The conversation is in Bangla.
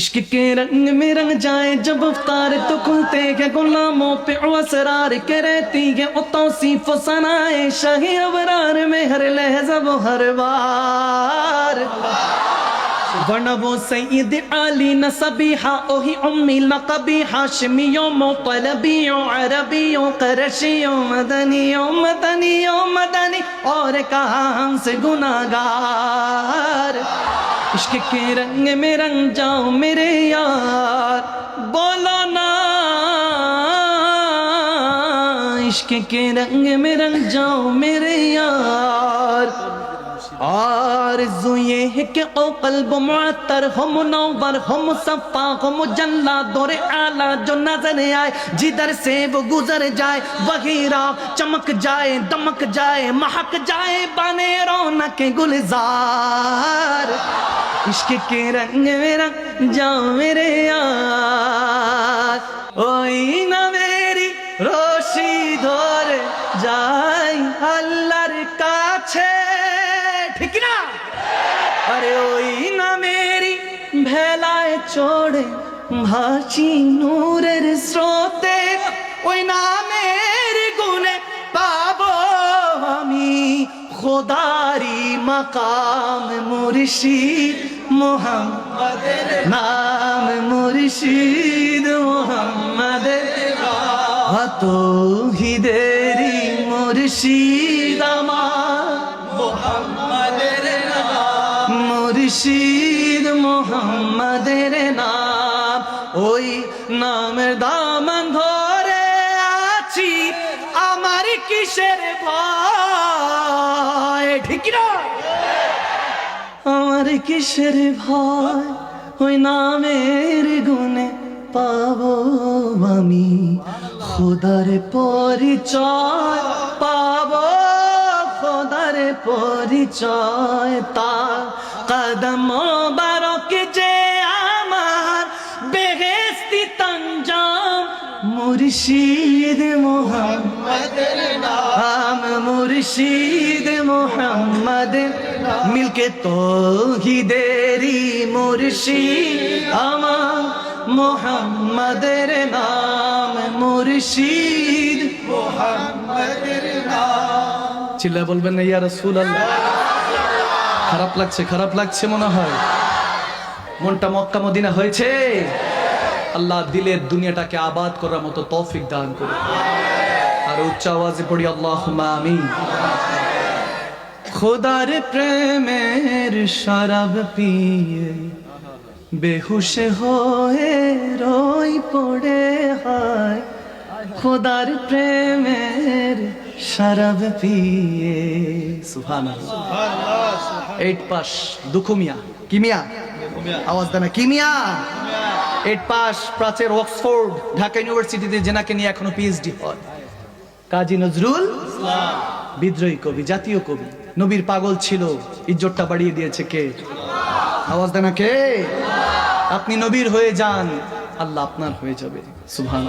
इश्क के रंग में रंग जाए जब अवतार तो खुलते हैं गुलामों पे असरार के रहती है ओ तौसीफ सनाए। शाही अबरार में हर लहजा वो हर बार। अली नसबीहा, ओही उम्मी लकबी हाशमियों मोतलबियों, अरबियों, करशियों, मदनियों मदनियों, मदनी। और कहा हमसे गुनागार? इश्क के रंग में रंग जाओ मेरे यार। बोलो ना, इश्क के रंग में रंग जाओ मेरे यार। आरज़ू ये है कि ओ कल्ब मुअत्तर हो मुनव्वर हो मुसफ़ा हो मुजल्ला दौरे आला जो नज़र आए। जिधर से वो गुजर जाए, वही राह चमक जाए, दमक जाए, महक जाए, बने रौनक गुलजार। इश्क के रंग में रंग जाओ मेरे यार ओई ना मेरी রশি ধরে যাই আল্লাহর কাছে ঠিক না আরে ওই না মেরি ভেলায় চড়ে ভাসি নূরের স্রোতে ওই নামের খোদারি মাকাম মুর্শিদ মোহাম্মদের নাম মুর্শিদ মোহাম্মদের হিদেরি মুর্শিদ আমার মোহাম্মদের মুর্শিদ মোহাম্মদের নাম। ওই নামের দামান ধরে আছি। আমার কিসের ভয়? ঠিক আমার কিসের ভয়? ওই নামের গুণে পাবো আমি। খোদার পরিচয় পাবো, খোদার পরিচয় তা কদম বারক যে আমার বেহেস্তি তঞ্জাম, মুর্শিদ মোহাম্মদ মুর্শিদ মোহাম্মদ মিলকে তো হি দেরি মুর্শিদ আমার মোহাম্মদের নাম মুর্শিদ। মোহাম্মদের নাম। চিল্লা বলবেন না ইয়া রাসূল আল্লাহ খারাপ লাগছে খারাপ লাগছে মনে হয়। মনটা মক্কা মদিনা হয়েছে। আল্লাহ দিলের দুনিয়াটাকে আবাদ করার মতো তৌফিক দান করুন। আর উচ্চ আওয়াজে পড়ি আল্লাহ আমি খোদার প্রেমের শরাব পিয়ে বেহুশ হয়ে রই পড়ে হয়। খোদার প্রেমের শরাব পিয়ে সুহান এইট পাস দুখুমিয়া, কিমিয়া? আওয়াজ দেনা কিমিয়া? এইট পাস প্রাচের অক্সফোর্ড, ঢাকা ইউনিভার্সিটিতে জেনাকে নিয়ে এখনও পিএইচডি হয়। কাজী নজরুল বিদ্রোহী কবি, জাতীয় কবি। নবীর পাগল ছিল, ইজ্জতটা বাড়িয়ে দিয়েছে কে? আওয়াজ দেনা কে? আপনি নবীর হয়ে যান, আল্লাহ আপনার হয়ে যাবে। সুবহান